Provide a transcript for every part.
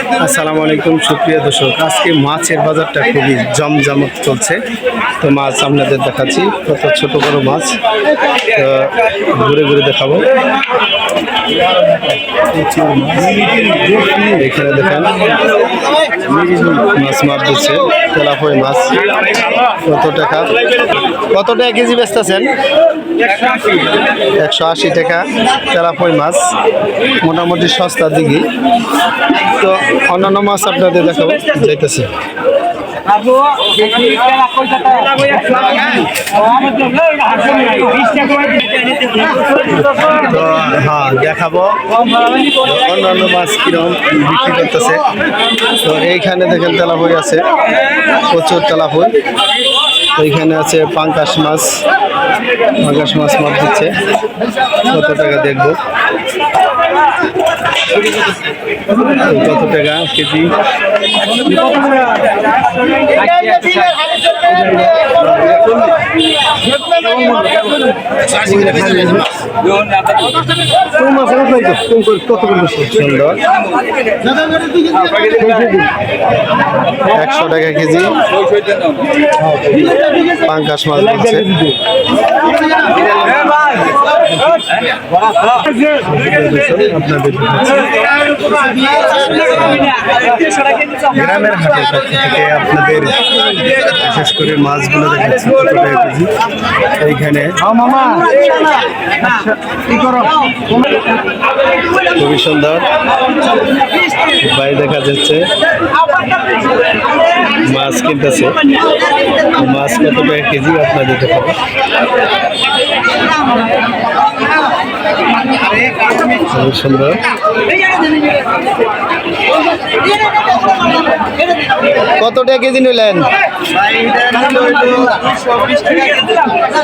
আসসালামু আলাইকুম, সুপ্রিয় দর্শক। আজকে মাছের বাজারটা খুবই জমজমক চলছে। তো মাছ আপনাদের দেখাচ্ছি, কত ছোট বড় মাছ। ঘুরে ঘুরে দেখাবো। এখানে দেখেন, মাছ মাছ দিচ্ছে তেলাপই মাছ। কত টাকা? কত টাকা কেজি বেচতেছেন? একশো আশি টাকা তেলাপই মাছ। মোটামুটি সস্তার দিকে। তো অন্যান্য মাছ আপনাদের দেখাবো। যাইতেছে। হ্যাঁ দেখাবো। অন্যান্য মাছ কীরকম বিক্রি করতেছে। তো এইখানে দেখেন তেলাপুরি আছে। প্রচুর তেলাপুর তো এইখানে আছে পাঙ্কাশ মাছ। পাঙ্কাশ মাছ মাছ দিচ্ছে। কত টাকা দেখব। কত টাকা কেজি একশো টাকা কেজি। পাঙ্কাশ মাছ গ্রামের হাটের থেকে আপনাদের বিশেষ করে মাছগুলো দেখাচ্ছি এইখানে খুবই সুন্দর। ভাই দেখা যাচ্ছে, মাছ কিনতেছে। মাছ কত টাকা কেজি আপনাদের দেখাবো? সুন্দর কত টাকা কেজি নিলেন?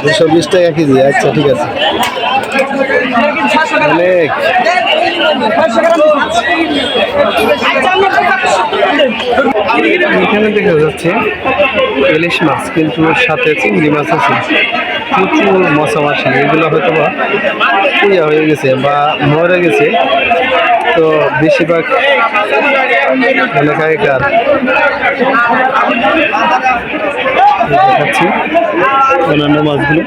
দুশো বিশ টাকা কেজি আচ্ছা ঠিক আছে। অনেক। এখানে দেখা যাচ্ছে ইলিশ মাছ, কিন্তু সাথে চিংড়ি মাছ আছে। প্রচুর মশা মাছি, এগুলো হয়তো বা ইয়া হয়ে গেছে বা মরে গেছে। তো বেশিরভাগ এলাকায়কার দেখাচ্ছি অন্যান্য মাছগুলো।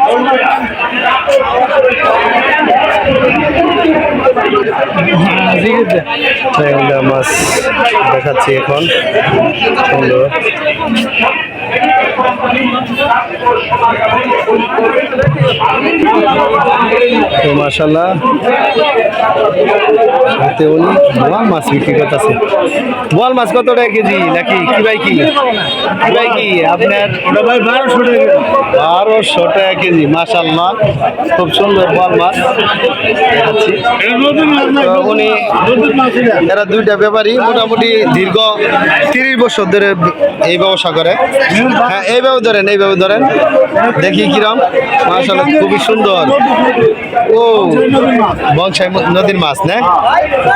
ট্যাংরা মাছ দেখাচ্ছি এখন। সুন্দর। মাছ বিক্রি বোয়াল মাছ কেজি নাকি? কি কি? বারোশো টাকা কেজি খুব সুন্দর বোয়াল মাছ। উনি, এরা দুইটা ব্যাপারী, মোটামুটি দীর্ঘ তিরিশ বছর ধরে এই ব্যবসা করে। হ্যাঁ এইভাবে ধরেন এইভাবে ধরেন। দেখি কিরম। মাশাল্লাহ খুবই সুন্দর। ও বংশাই নদীর মাছ, না?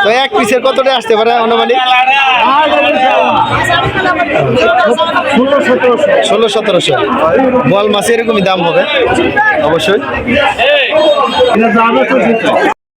তো এক পিসের কতটা আসতে পারে অনুমানিক ষোলো, সতেরোশো। বল মাছ এরকমই দাম হবে, অবশ্যই।